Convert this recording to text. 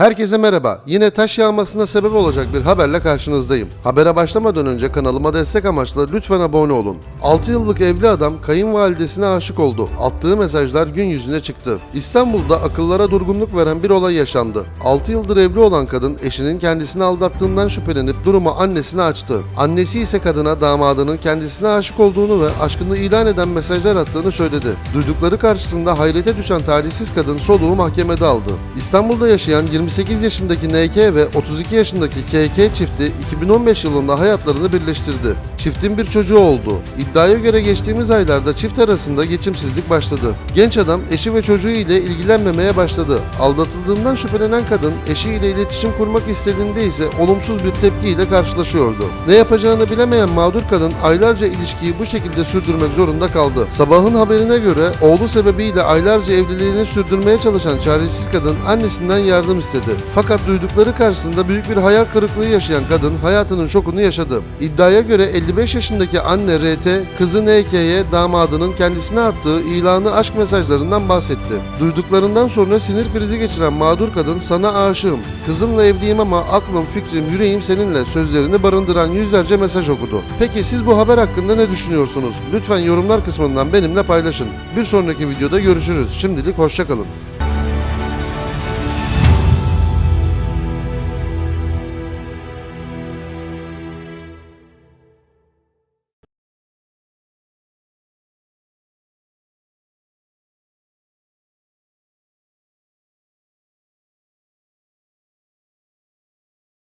Herkese merhaba. Yine taş yağmasına sebep olacak bir haberle karşınızdayım. Habere başlamadan önce kanalıma destek amaçlı lütfen abone olun. 6 yıllık evli adam kayınvalidesine aşık oldu. Attığı mesajlar gün yüzüne çıktı. İstanbul'da akıllara durgunluk veren bir olay yaşandı. 6 yıldır evli olan kadın eşinin kendisini aldattığından şüphelenip durumu annesine açtı. Annesi ise kadına damadının kendisine aşık olduğunu ve aşkını ilan eden mesajlar attığını söyledi. Duydukları karşısında hayrete düşen talihsiz kadın soluğu mahkemede aldı. İstanbul'da yaşayan 28 yaşındaki NK ve 32 yaşındaki KK çifti 2015 yılında hayatlarını birleştirdi. Çiftin bir çocuğu oldu. İddiaya göre geçtiğimiz aylarda çift arasında geçimsizlik başladı. Genç adam eşi ve çocuğu ile ilgilenmemeye başladı. Aldatıldığından şüphelenen kadın eşiyle iletişim kurmak istediğinde ise olumsuz bir tepkiyle karşılaşıyordu. Ne yapacağını bilemeyen mağdur kadın aylarca ilişkiyi bu şekilde sürdürmek zorunda kaldı. Sabahın haberine göre oğlu sebebiyle aylarca evliliğini sürdürmeye çalışan çaresiz kadın annesinden yardım istedi. Fakat duydukları karşısında büyük bir hayal kırıklığı yaşayan kadın hayatının şokunu yaşadı. İddiaya göre 55 yaşındaki anne RT, kızı NK'ye damadının kendisine attığı ilanı aşk mesajlarından bahsetti. Duyduklarından sonra sinir krizi geçiren mağdur kadın sana aşığım, kızımla evliyim ama aklım, fikrim, yüreğim seninle sözlerini barındıran yüzlerce mesaj okudu. Peki siz bu haber hakkında ne düşünüyorsunuz? Lütfen yorumlar kısmından benimle paylaşın. Bir sonraki videoda görüşürüz. Şimdilik hoşçakalın.